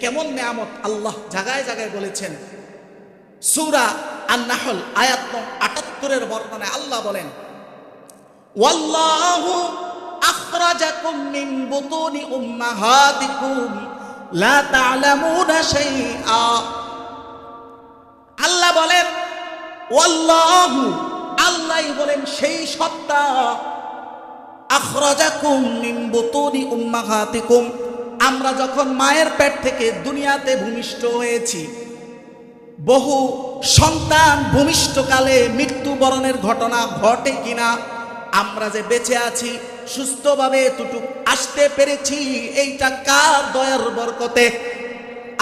কেমন নিয়ামত আল্লাহ জায়গায় জায়গায় বলেছেন? সুরা আন নাহল আয়াত আটাত্তরের বর্ণনায় আল্লাহ বলেন, ওয়াল্লাহু আল্লাহ বলেন, ওয়াল্লাহু আল্লাহ বলেন সেই সত্তা, আখরাজাকুম মিন বুতুনি উম্মাহাতিকুম। আমরা যখন মায়ের পেট থেকে দুনিয়াতে ভূমিষ্ঠ হয়েছি, বহু সন্তান ভূমিষ্ঠকালে মৃত্যুবরণের ঘটনা ঘটে কিনা, আমরা যে বেঁচে আছি, সুস্থভাবে এতটুক আসতে পেরেছি, এইটা কার দয়ার বরকতে?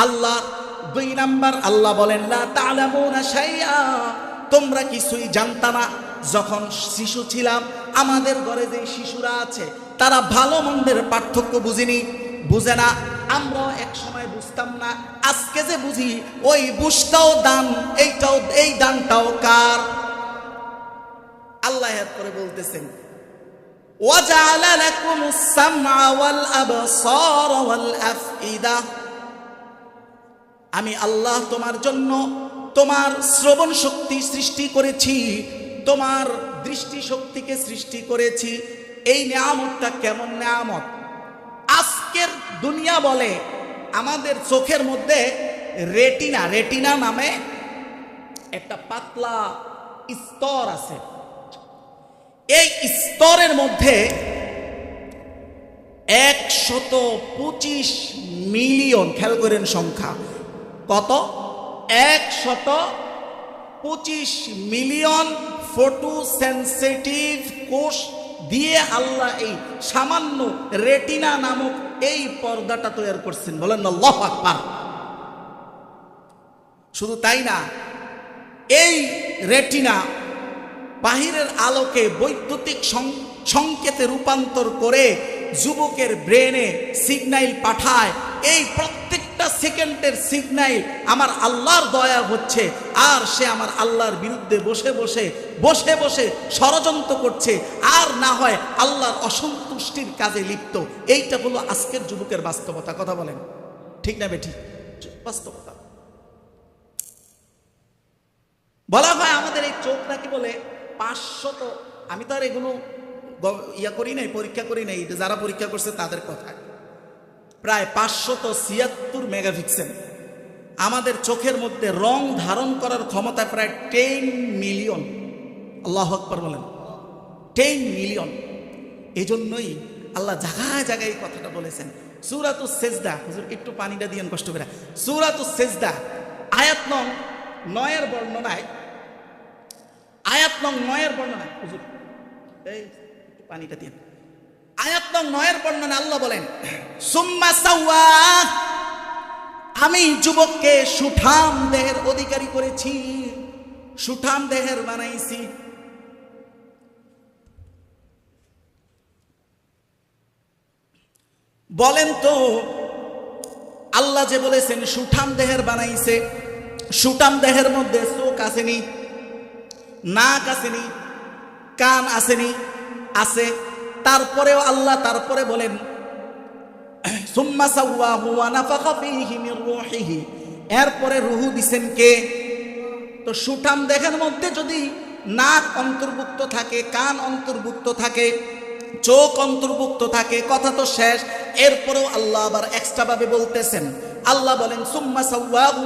আল্লাহ দুই নাম্বার, আল্লাহ বলেন শাইআ তোমরা কিছুই জানতা না। যখন শিশু ছিলাম, আমাদের ঘরে যে শিশুরা আছে, তারা ভালো মন্দের পার্থক্য বুঝিনি। বুঝে না আমরাও এক সময় বুঝতাম না আজকে যে বুঝি ওই বুঝটাও দান এইটাও এই দানটাও কার আল্লাহ এর করে বলতেছেন وجعل لكم السمع والأبصار والأفئدة আমি আল্লাহ তোমার জন্য তোমার শ্রবণ শক্তি সৃষ্টি করেছি তোমার দৃষ্টি শক্তিকে সৃষ্টি করেছি এই নিয়ামতটা কেমন নিয়ামত আজকের দুনিয়া বলে, আমাদের চোখের মধ্যে রেটিনা রেটিনা নামে একটা পাতলা স্তর আছে। এই স্তরের মধ্যে একশত পঁচিশ মিলিয়ন, খেয়াল করেন সংখ্যা, কত? একশত পঁচিশ মিলিয়ন ফটো সেন্সিটিভ কোষ দিয়ে আল্লাহ এই সামান্য রেটিনা নামক এই পর্দাটা তৈরি করছেন। বলেন শুধু তাই না, এই রেটিনা বাহিরের আলোকে বৈদ্যুতিক সংকেতে রূপান্তর করে যুবকের ব্রেনে সিগন্যাল পাঠায়, এই প্রত্যেকটা সেকেন্ডের সিগন্যাল আমার আল্লাহর দয়া হচ্ছে, আর সে আমার আল্লাহর বিরুদ্ধে বসে বসে বসে বসে ষড়যন্ত্র করছে, আর না হয় আল্লাহর অসন্তুষ্টির কাজে লিপ্ত। এইটা হলো আজকের যুবকের বাস্তবতা, কথা বলেন। ঠিক না বেঠি? বাস্তবতা। বলা হয় আমাদের এই চোখ নাকি বলে পাঁচশত, আমি তো আর এগুলো ইয়া করি নাই, পরীক্ষা করি নাই যারা পরীক্ষা করছে তাদের কথা। প্রায় পাঁচশত ছিয়াত্তর মেগাপিক্সেল। আমাদের চোখের মধ্যে রং ধারণ করার ক্ষমতা প্রায় টেন মিলিয়ন। আল্লাহ আকবর বলেন। Ten million. এই জন্যই আল্লাহ জায়গায় জায়গায় এই কথাটা বলেছেন। সুরাতু সেজদা, হুজুর, একটু পানিটা দিয়েন কষ্ট করে। সুরাতু সেজদা, আয়াত নং নয়ের বর্ণনায়, আয়াত নং নয়ের বর্ণনায়, হুজুর, এই পানিটা দিয়েন আয়াত নং নয়ের বর্ণনা আল্লাহ বলেন, সুম্মা সাওয়া, আমি যুবককে সুঠাম দেহের অধিকারী করেছি, সুঠাম দেহের বানাইছি। বলেন তো, আল্লাহ যে বলেছেন, সুঠাম দেহের বানাইছে, সুঠাম দেহের মধ্যে চোখ আসেনি, নাক আসেনি, কান আসেনি আছে, তারপরেও আল্লাহ তারপরে বলেন এরপরে রুহু দিছেন কে? তো সুঠাম দেহের মধ্যে যদি নাক অন্তর্ভুক্ত থাকে, কান অন্তর্ভুক্ত থাকে, চোখ অন্তর্ভুক্ত থাকে, কথা তো শেষ। এরপরেও আল্লাহ আবার এক্সট্রা ভাবে বলতেছেন। আল্লাহ বলেন, সুম্মা সাওয়াহু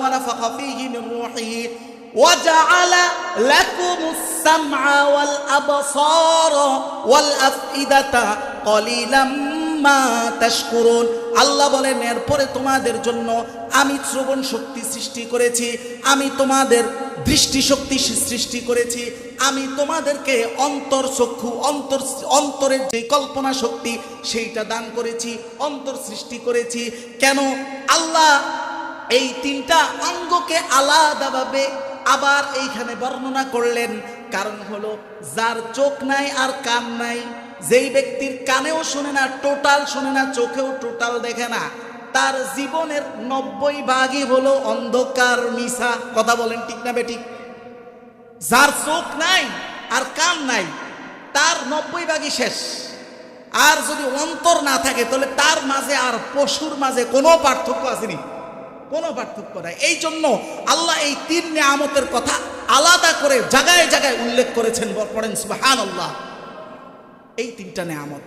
ওয়া নাফাখা ফীহি মির রূহিহি وجعل لكم السمع والأبصار والأفئدة قليلا মা তাশকুরুন আল্লাহ বলেন এরপরে তোমাদের জন্য আমি শ্রবণ শক্তি সৃষ্টি করেছি আমি তোমাদের দৃষ্টি শক্তি সৃষ্টি করেছি আমি তোমাদেরকে অন্তর চক্ষু অন্তর অন্তরের যে কল্পনা শক্তি সেইটা দান করেছি অন্তর সৃষ্টি করেছি কেন আল্লাহ এই তিনটা অঙ্গকে আলাদাভাবে আবার এইখানে বর্ণনা করলেন, কারণ হলো যার চোখ নাই আর কান নাই, যেই ব্যক্তির কানেও শোনে না, টোটাল শোনে না, চোখেও টোটাল দেখে না, তার জীবনের নব্বই ভাগই হলো অন্ধকার মিশা কথা বলেন ঠিক না বেঠিক? যার চোখ নাই আর কান নাই, তার নব্বই ভাগই শেষ। আর যদি অন্তর না থাকে, তাহলে তার মাঝে আর পশুর মাঝে কোনো পার্থক্য আসেনি। কোনো পার্থক্য নাই। এই জন্য আল্লাহ এই তিন নিয়ামতের কথা আলাদা করে জায়গায় জায়গায় উল্লেখ করেছেন। পড়েন সুবাহান আল্লাহ এই তিনটা নিয়ামত।